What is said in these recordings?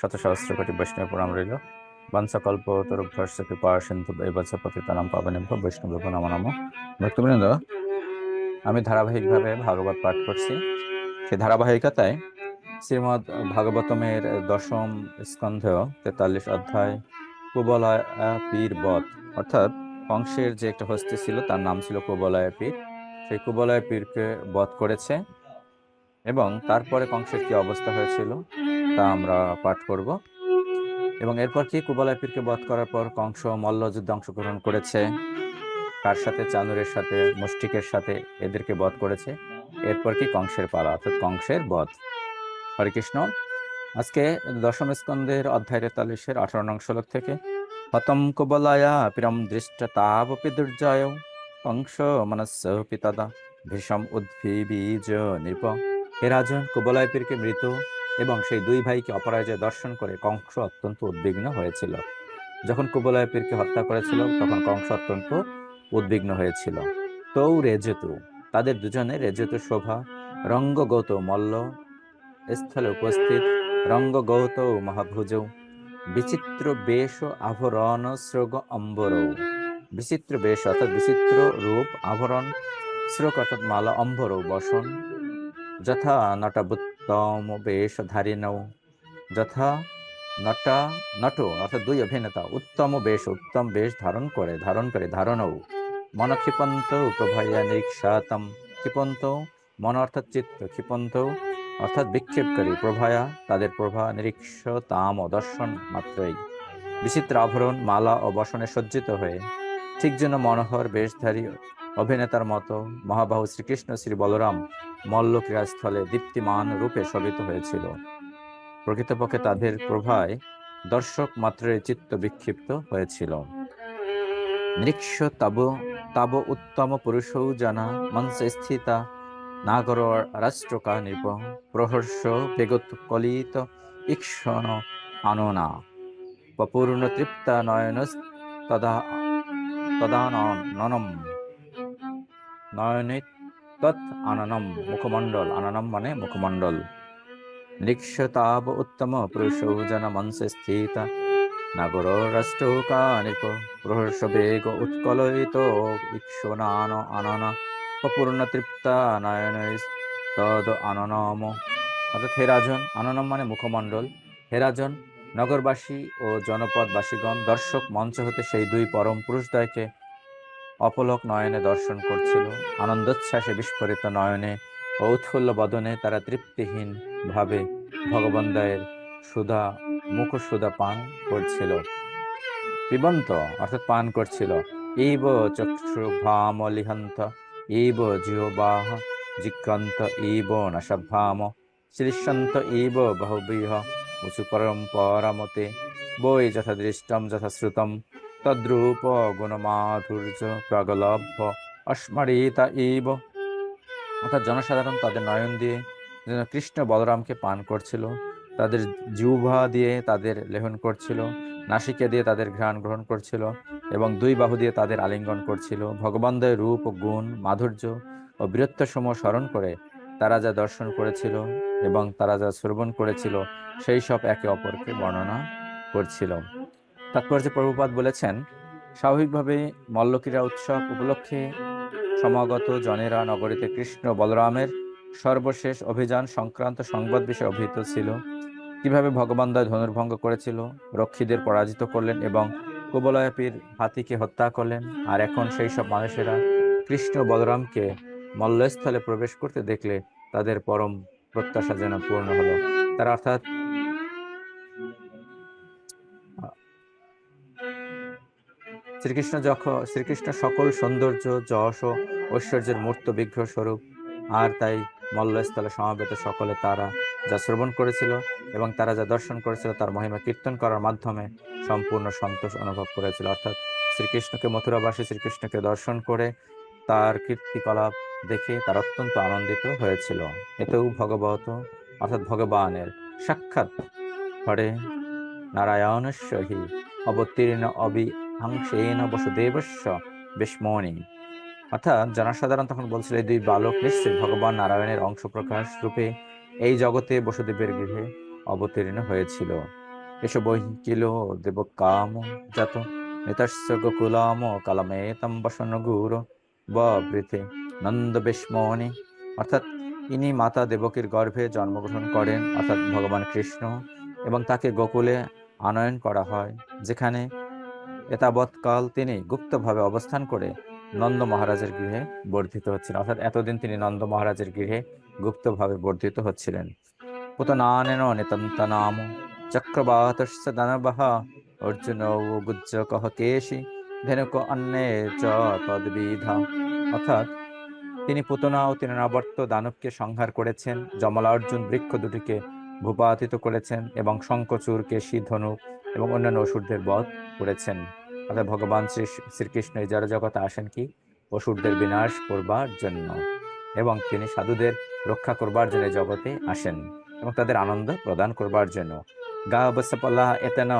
শত সহস্র কোটি বৈষ্ণব প্রণাম রইল। বংশকল্প তরুভ্যস্য কৃপা সিন্ধু বৈবৎস পতিতানাম পাবনেভ্য বৈষ্ণব নম নম। ভক্তবৃন্দ, আমি ধারাবাহিকভাবে ভাগবত পাঠ করছি। সেই ধারাবাহিকতায় শ্রীমদ ভাগবতমের দশম স্কন্ধ তেতাল্লিশ অধ্যায় কুবলয় পীর বধ, অর্থাৎ কংসের যে একটা হস্তি ছিল, তার নাম ছিল কুবলয় পীর। সেই কুবলয় পীরকে বধ করেছে। এবং তারপরে কংসের কি অবস্থা হয়েছিল তা আমরা পাঠ করব। এবং এরপর কি কুবলয় পীরকে বধ করার পর কংস মল্ল যুদ্ধে অংশগ্রহণ করেছে। কার সাথে? চানুরের সাথে, মুষ্টিকের সাথে এদেরকে বধ করেছে। এরপর কি কংসের পালা, অর্থাৎ কংসের বধ। হরে কৃষ্ণ আজকে দশম স্কন্ধের অধ্যায় তেতাল্লিশের আঠারো নং শ্লোক থেকে, হতম কুবলায়া পিরম দৃষ্ট তাবপি দুর্জয়, কংস মনস্য পিতাদা ভীষম উদ্ভিবীজ নৃপ। হে রাজন কুবলয় পীরকে মৃত এবং সেই দুই ভাইকে অপরাজয় দর্শন করে কংস অত্যন্ত উদ্বিগ্ন হয়েছিল। যখন কুবলয় পীরকে হত্যা করেছিল, তখন কংস অত্যন্ত উদ্বিগ্ন হয়েছিল। তৌ রেজেতু, তাদের দুজনে রেজেতু শোভা, রঙ্গগৌত মল্ল, স্থলে উপস্থিত রঙ্গগৌত মহাভুজ, বিচিত্র বেশ আভরণ স্রোগ অম্বর। বিচিত্র বেশ অর্থাৎ বিচিত্র রূপ, আভরণ স্রোগ অর্থাৎ মালা অম্বর বসন। যথা নটবুত্তম ধারিণৌ যথা নটা নট অর্থাৎ দুই অভিনেতা উত্তম বেশ উত্তম বেশ ধারণ করে ধারণ করে ধারণৌ মন ক্ষিপন্ত প্রভয়া নিরীক্ষাতম ক্ষিপন্ত মন অর্থাৎ চিত্ত ক্ষিপন্ত অর্থাৎ বিক্ষেপ বিক্ষেপকারী প্রভয়া তাদের প্রভা নিরীক্ষ তাম ও দর্শন মাত্রই বিচিত্র আভরণ মালা ও বসনে সজ্জিত হয়ে, ঠিক যেন মনোহর, বেশধারী অভিনেতার মতো মহাবাহু শ্রীকৃষ্ণ, শ্রী বলরাম মল্ল ক্রীড়াস্থলে দীপ্তিমান রূপে শোভিত হয়েছিল। প্রকৃতপক্ষে তাদের প্রভায় দর্শক মাত্রের চিত্ত বিক্ষিপ্ত হয়েছিল। নৃক্ষ তাব তাব উত্তম পুরুষৌ জানা মঞ্চে স্থিতা, নাগর রাষ্ট্রকা নৃপ, প্রহর্ষ বেগত কলিত, ঈক্ষণ আননা পপূর্ণ তৃপ্তা নয়ন তদা তদাননম নয়নে তৎ আননম মুখমণ্ডল। আননম মানে মুখমণ্ডল। নিক্ষতাব উত্তম পুরুষৌ জন মনসে স্থিত। নাগর রাষ্ট্রকা নৃপ প্রহর্ষ বেগ উৎকলয়িত। ঈক্ষণান আনন অপূর্ণ তৃপ্তা নয়ন তদ আননম। অর্থাৎ হে রাজন, আননম মানে মুখমণ্ডল। হে রাজন, নগরবাসী ও জনপদবাসীগণ, দর্শক মঞ্চ হতে সেই দুই পরম পুরুষদ্বয়কে অপলক নয়নে দর্শন করছিল। আনন্দোচ্ছ্বাসে বিস্ফোরিত নয়নে ও উৎফুল্ল বদনে তারা তৃপ্তিহীন ভাবে ভগবন্দয়ের সুধা মুখ সুধা পান করছিল। পিবন্ত অর্থাৎ পান করছিল। ইব চক্ষু ভাম লিহন্ত ইব জিহবাহ জিক্রান্ত ইব নশভাম শ্রীশন্ত ইব বহুবিহ, উচু পরম্পরামতে বৈ যথা দৃষ্টম যথা শ্রুতম তদ্রূপ গুণমাধুর্য প্রগলভ্য অস্মরিতা ইব অর্থাৎ জনসাধারণ তাদের নয়ন দিয়ে, যেন কৃষ্ণ বলরামকে পান করছিল, তাদের জিহ্বা দিয়ে তাদের লেহন করছিল, নাসিকা দিয়ে তাদের ঘ্রাণ গ্রহণ করছিল এবং দুই বাহু দিয়ে তাদের আলিঙ্গন করছিল। ভগবানদের রূপ গুণ, মাধুর্য ও বীরত্ব সমূহ স্মরণ করে তারা যা দর্শন করেছিল এবং তারা যা শ্রবণ করেছিল, সেই সব একে অপরকে বর্ণনা করছিল। তাৎপর্য প্রভুপাত বলেছেন, স্বাভাবিকভাবে মল্লক্রীড়া উৎসব উপলক্ষে সমাগত জনেরা নগরীতে কৃষ্ণ বলরামের সর্বশেষ অভিযান সংক্রান্ত সংবাদ বিষয়ে অভিহিত ছিল। কীভাবে ভগবান দয় ধনুর্ভঙ্গ করেছিল, রক্ষীদের পরাজিত করলেন এবং কুবলয়াপীর হাতিকে হত্যা করলেন, আর এখন সেই সব মানুষেরা কৃষ্ণ বলরামকে মল্লস্থলে প্রবেশ করতে দেখলে তাদের পরম প্রত্যাশা যেন পূর্ণ হলো। তারা অর্থাৎ শ্রীকৃষ্ণ যখন শ্রীকৃষ্ণ সকল সৌন্দর্য, যশ ও ঐশ্বর্যের মূর্ত বিগ্রহ স্বরূপ আর তাই মল্লস্থলে সমাবেত সকলে তারা যা শ্রবণ করেছিল এবং তারা যা দর্শন করেছিল তার মহিমা কীর্তন করার মাধ্যমে সম্পূর্ণ সন্তোষ অনুভব করেছিল। অর্থাৎ শ্রীকৃষ্ণকে মথুরাবাসী শ্রীকৃষ্ণকে দর্শন করে তার কীর্তিকলাপ দেখে তার অত্যন্ত আনন্দিত হয়েছিল। এতেও ভগবত অর্থাৎ ভগবানের সাক্ষাৎ। হরে নারায়ণস্য হি অবতীর্ণ অবি হাংসেন বসুদেবস্য বিস্মণি অর্থাৎ জনসাধারণ তখন বলছিল, এই দুই বালক নিশ্চয়ই ভগবান নারায়ণের অংশ প্রকাশ রূপে এই জগতে বসুদেবের গৃহে অবতীর্ণ হয়েছিল। এসব কিল দেব কাম জাত নিতস্য গোকুলাম কালামেতম বসন গুর বৃথে নন্দ বিস্মনি অর্থাৎ ইনি মাতা দেবকীর গর্ভে জন্মগ্রহণ করেন, অর্থাৎ ভগবান কৃষ্ণ, এবং তাকে গোকুলে আনয়ন করা হয়, যেখানে এতাবৎকাল তিনি গুপ্তভাবে অবস্থান করে নন্দ মহারাজের গৃহে বর্ধিত হচ্ছিলেন। অর্থাৎ এতদিন তিনি নন্দ মহারাজের গৃহে গুপ্তভাবে বর্ধিত হচ্ছিলেন। পুতনানেন নিতন্তনাম চক্রবাতস্য দানবহ অর্জুন ও গুজ্জকহ কেশি ধেনুক অন্যে চ তদ্বিধা। অর্থাৎ তিনি পুতনা ও তৃণাবর্ত দানবকে সংহার করেছেন জমলা অর্জুন বৃক্ষ দুটিকে ভূপাতিত করেছেন এবং শঙ্কচুর কেশী, ধনুক এবং অন্যান্য অসুরদের বধ করেছেন। অর্থাৎ ভগবান শ্রী শ্রীকৃষ্ণ এই জড় জগতে আসেন কি? অসুরদের বিনাশ করবার জন্য। এবং তিনি সাধুদের রক্ষা করবার জন্য জগতে আসেন এবং তাদের আনন্দ প্রদান করবার জন্য। গা বসপলা এতেন।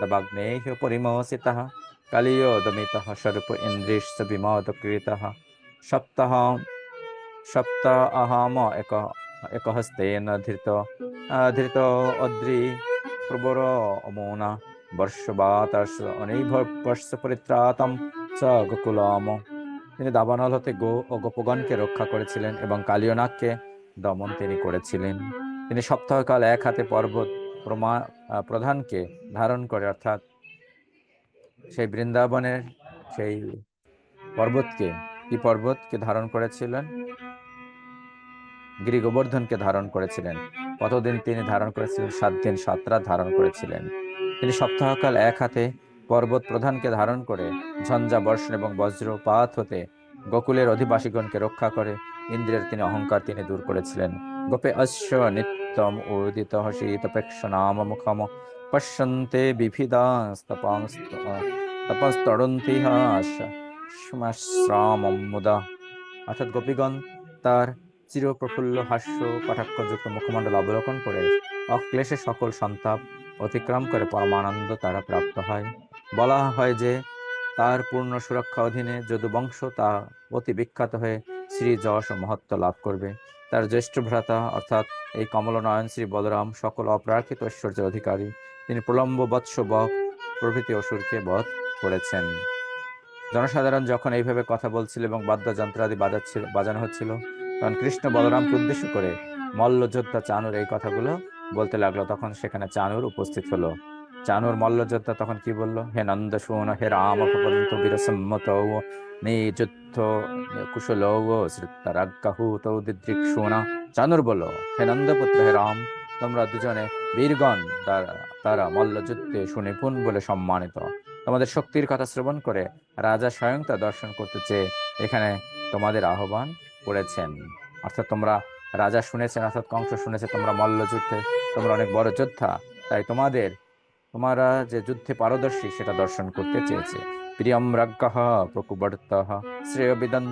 দবাগ্নেহ পরিমোসিতঃ কালিয় দমিতঃ স্বরূপ ইন্দ্রিশ বিমোদ কৃতঃ সপ্তাহ সপ্ত অহম এক একহস্তেন ধৃত ধৃত, অদ্রি প্রবর অমোনা বর্ষবাতাস অনৈভর্ষ পরিত্রাতম চ গোকুলম তিনি দাবানল হতে গো ও গোপগণকে রক্ষা করেছিলেন এবং কালিয়নাগকে দমন তিনি করেছিলেন। তিনি সপ্তাহকাল এক হাতে পর্বত প্রমা প্রধানকে ধারণ করে, অর্থাৎ সেই বৃন্দাবনের সেই পর্বতকে, কি পর্বতকে ধারণ করেছিলেন? গিরি গোবর্ধনকে ধারণ করেছিলেন। কতদিন তিনি ধারণ করেছিলেন? সাত দিন, সাত রাত ধারণ করেছিলেন। তিনি সপ্তাহকাল এক হাতে পর্বত প্রধানকে ধারণ করে ঝঞ্ঝা বর্ষণ এবং বজ্রপাত হতে গোকুলের অধিবাসীগণকে রক্ষা করে। ইন্দ্রের তিনি অহংকার তিনি দূর করেছিলেন। গোপে অশ্ব নিত্যম উদিত শীতপেক্ষ নাম মুখম পশ্যন্তে বিভিদাস্তপস্তরন্তি শ্রামম মুদা। অর্থাৎ গোপীগণ তার চিরপ্রফুল্ল হাস্য কটাক্ষযুক্ত মুখমণ্ডল অবলোকন করে অক্লেশে সকল সন্তাপ অতিক্রম করে পরমানন্দ তারা প্রাপ্ত হয়। বলা হয় যে তার পূর্ণ সুরক্ষা অধীনে যদুবংশ তা অতি বিখ্যাত হয়ে শ্রী যশ ও মহত্ব লাভ করবে। তার জ্যেষ্ঠ ভ্রাতা অর্থাৎ এই কমলনয়ন শ্রী বলরাম সকল অপ্রাকৃত ঐশ্বর্যের অধিকারী তিনি প্রলম্ব বৎস বক প্রভৃতি অসুরকে বধ করেছেন। জনসাধারণ যখন এইভাবে কথা বলছিল এবং বাদ্যযন্ত্রাদি বাজাচ্ছিল বাজানো হচ্ছিল তখন কৃষ্ণ বলরামকে উদ্দেশ্য করে মল্লযোদ্ধা চানুর এই কথাগুলো বলতে লাগল। তখন সেখানে চানুর উপস্থিত হলো। চানুর মল্লযোদ্ধা তখন কি বলল? হে নন্দ শোন হে রাম পবন্ত বীরসম্মত নিযুদ্ধ কুশল শ্রুতারাজ্ঞাহুত দিদৃক শোনা চানুর বলল, হে নন্দপুত্র, হে রাম, তোমরা দুজনে বীরগণ তারা মল্লযুদ্ধে সুনিপুণ বলে সম্মানিত। তোমাদের শক্তির কথা শ্রবণ করে রাজা স্বয়ং তা দর্শন করতে চেয়ে এখানে তোমাদের আহ্বান করেছেন অর্থাৎ তোমরা রাজা শুনেছেন, অর্থাৎ কংস শুনেছে, তোমরা মল্লযুদ্ধে, তোমরা অনেক বড় যোদ্ধা। তাই তোমাদের, তোমরা যে যুদ্ধে পারদর্শী, সেটা দর্শন করতে চেয়েছে। প্রিয়ম রাজ্ঞ প্রকুবর্ত শ্রেয় বিদন,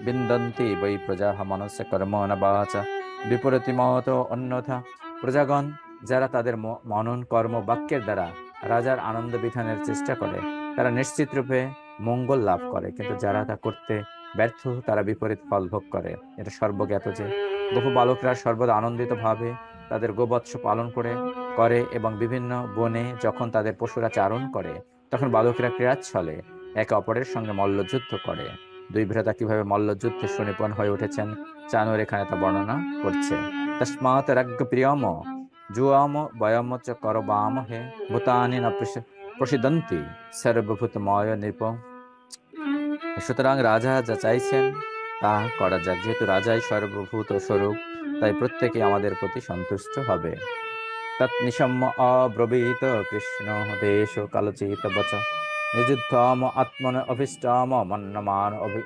বিন্দন্তি বৈ প্রজা মনস্য কর্ম বাচা। বিপরীতিমত অন্যথা। প্রজাগণ, যারা তাদের মনন, কর্ম, বাক্যের দ্বারা রাজার আনন্দ বিধানের চেষ্টা করে, তারা নিশ্চিত রূপে মঙ্গল লাভ করে। কিন্তু যারা তা করতে ব্যর্থ তারা বিপরীত ফল ভোগ করে। এটা সর্বজ্ঞাত যে বহু বালকরা সর্বদা আনন্দিত ভাবে তাদের গোবৎস পালন করে করে এবং বিভিন্ন বনে যখন তাদের পশুরা চারণ করে, তখন বালকেরা ক্রীড়াচ্ছলে একে অপরের সঙ্গে মল্লযুদ্ধ করে। দুই ভ্রাতা কীভাবে মল্লযুদ্ধে সুনিপুণ হয়ে উঠেছেন চানুর এখানে তা বর্ণনা করছে। তস্মাৎ রাজ্ঞ প্রিয়ম জুয়াম বয়ম চ করবাম হে, ভূতানি ন প্রসি- প্রসিদন্তি। সর্বভূতময় নৃপ সুতরাং রাজা যা চাইছেন, তা করা যাক। যেহেতু রাজাই সর্বভূত স্বরূপ, তাই প্রত্যেকে আমাদের প্রতি সন্তুষ্ট হবে। তৎ অব্রবীত কৃষ্ণ দেশ কালচিত বচ। নিযুদ্ধম আত্মন অভিষ্টাম মন্নমান অভি